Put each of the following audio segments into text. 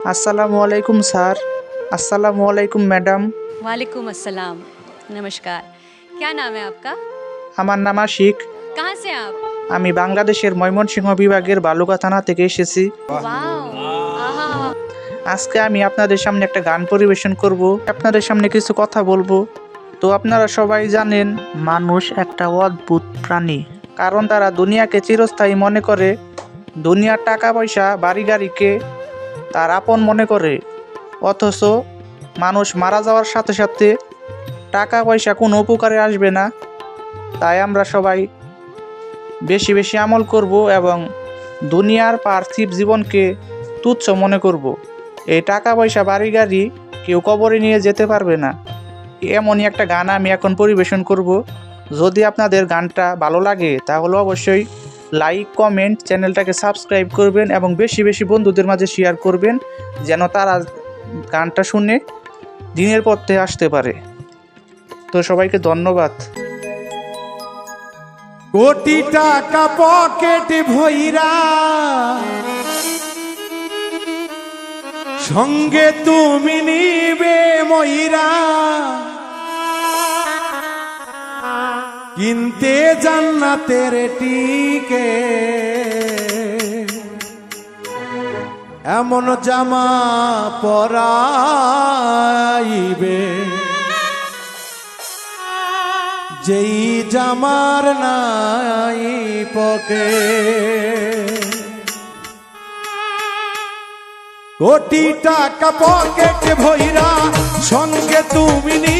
আসসালামু আলাইকুম স্যার আসসালামু আলাইকুম ম্যাডাম वालेकुम अस्सलाम नमस्कार क्या नाम है आपका আমার নাম আশিক कहाँ से हैं आप আমি বাংলাদেশের ময়মনসিংহ বিভাগের বালুকা থানা থেকে এসেছি वाओ आहा আজকে আমি আপনাদের সামনে একটা গান পরিবেশন করব আপনাদের সামনে কিছু কথা বলবো তো আপনারা সবাই জানেন মানুষ একটা অদ্ভুত প্রাণী কারণ তারা দুনিয়াকে চিরস্থায়ী মনে করে দুনিয়ার টাকা পয়সা বাড়ি গাড়িকে তার আপন মনে করে। অথচ মানুষ মারা যাওয়ার সাথে সাথে টাকা পয়সা কোনো উপকারে আসবে না। তাই আমরা সবাই বেশি বেশি আমল করব এবং দুনিয়ার পার্থিব জীবনকে তুচ্ছ মনে করব। এই টাকা পয়সা বাড়ি গাড়ি কেউ কবরে নিয়ে যেতে পারবে না। এমনই একটা গান আমি এখন পরিবেশন করব। যদি আপনাদের গানটা ভালো লাগে তাহলে অবশ্যই লাইক কমেন্ট চ্যানেলটাকে সাবস্ক্রাইব করবেন এবং বেশি বেশি বন্ধুদের মাঝে শেয়ার করবেন, যেন তারা গানটা শুনে দিনের পথে আসতে পারে। তো সবাইকে ধন্যবাদ। কোটি টাকা পকেট ভইরা সঙ্গে তুমি নিবে ময়রা কিনতে জান্নাতের টিকে। এমন জামা পরাইবে। যেই জামার নাই পকে। কোটি টাকা পকেট ভইরা সঙ্গে তুমি নিয়া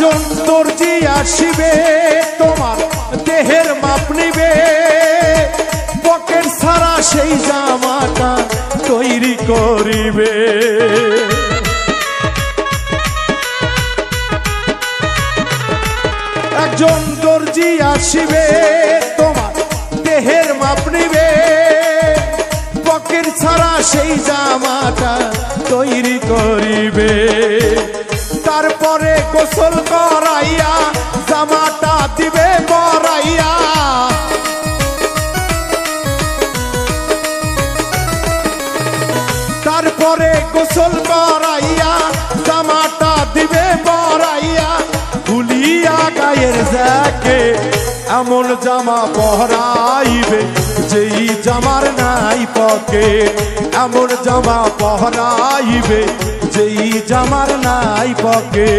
একজন দর্জি আসিবে, তোমার দেহের মাপ নিবে। পকেট ছাড়া সেই জামাটা তৈরি করিবে। একজন দর্জি আসিবে, তোমার দেহের মাপ নিবে। পকেট ছাড়া সেই জামাটা তৈরি করিবে। তারপরে গোসল করাইয়া, জামাটা দিবে পরাইয়া। তারপরে গোসল করাইয়া, জামাটা দিবে পরাইয়া। ভুলিয়া গায়ের যাকে এমন জামা পহরাইবে যেই জামার নাই পকে এমন জামা পহরাইবে যেই জামার নাই পকে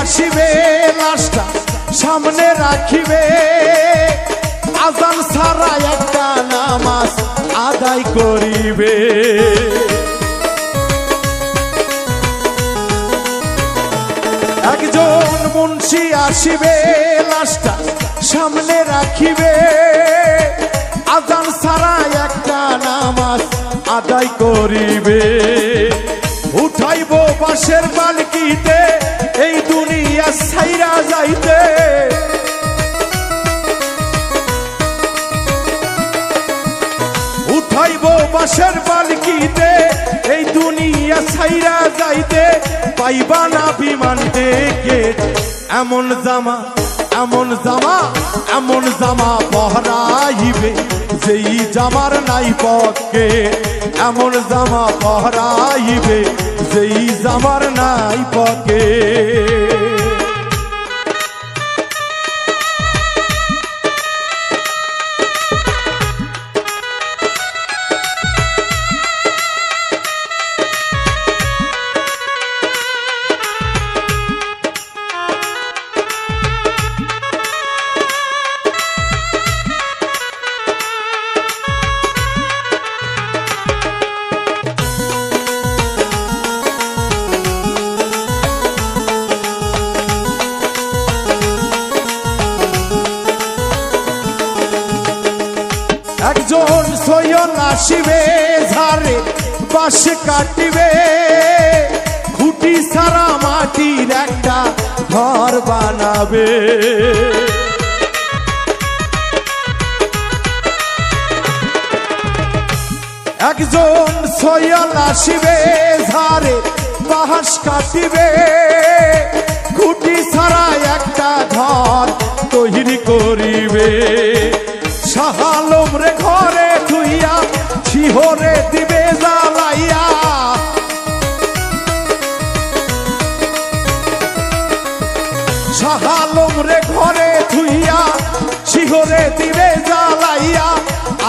আসিবে লাশটা, সামনে রাখিবে। আজান সারা একটা নামাজ আদায় করিবে। একজন মুন্সি আসিবে লাশটা, সামনে রাখিবে। আজান সারা একটা নামাজ আদায় করিবে। উঠাইব বাসের বালকিতে যাইতে উঠাইব বাসের বালকিতে, এই দুনিয়া ছাইরা যাইতে পাইবা না বিমান ডেকে। এমন জামা এমন জামা এমন জামা পহরাইবে, যেই জামার নাই পক্ষে। এমন জামা পহরাইবে, যেই জামার নাই পক্ষে। সয়ন আসিবে ঝাড়ে বাস কাটিবে। খুঁটি সারা মাটির একটা ঘর বানাবে। একজন সয়াল আসিবে ঝাড়ে বাহাস কাটিবে। খুঁটি ছাড়া একটা ঘর তৈরি করিবে।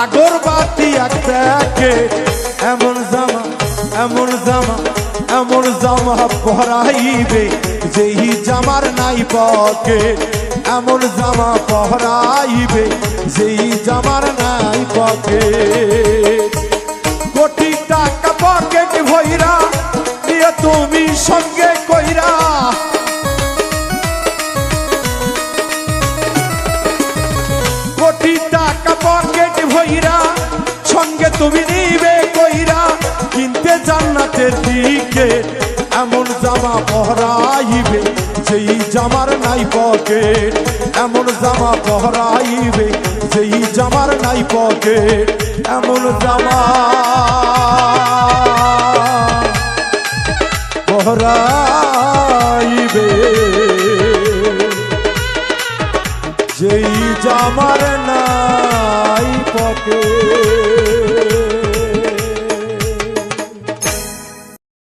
আগর বাতি এক প্যাকেট এমন জামা এমন জামা এমন জামা পহরাইবে যেই জামার নাই পকেট এমন জামা পহরাইবে যেই জামার নাই পকেট কোটি টাকা পকেট ভইরা নিয়ে তুমি সঙ্গে তুমি নিবে কইরা কিনতে জান্নাতের দিকে, এমন জামা পহরাইবে যেই জামার নাই পকেট। এমন জামা পহরাইবে যেই জামার নাই পকেট। এমন জামা পহরাইবে যেই জামার নাই পকে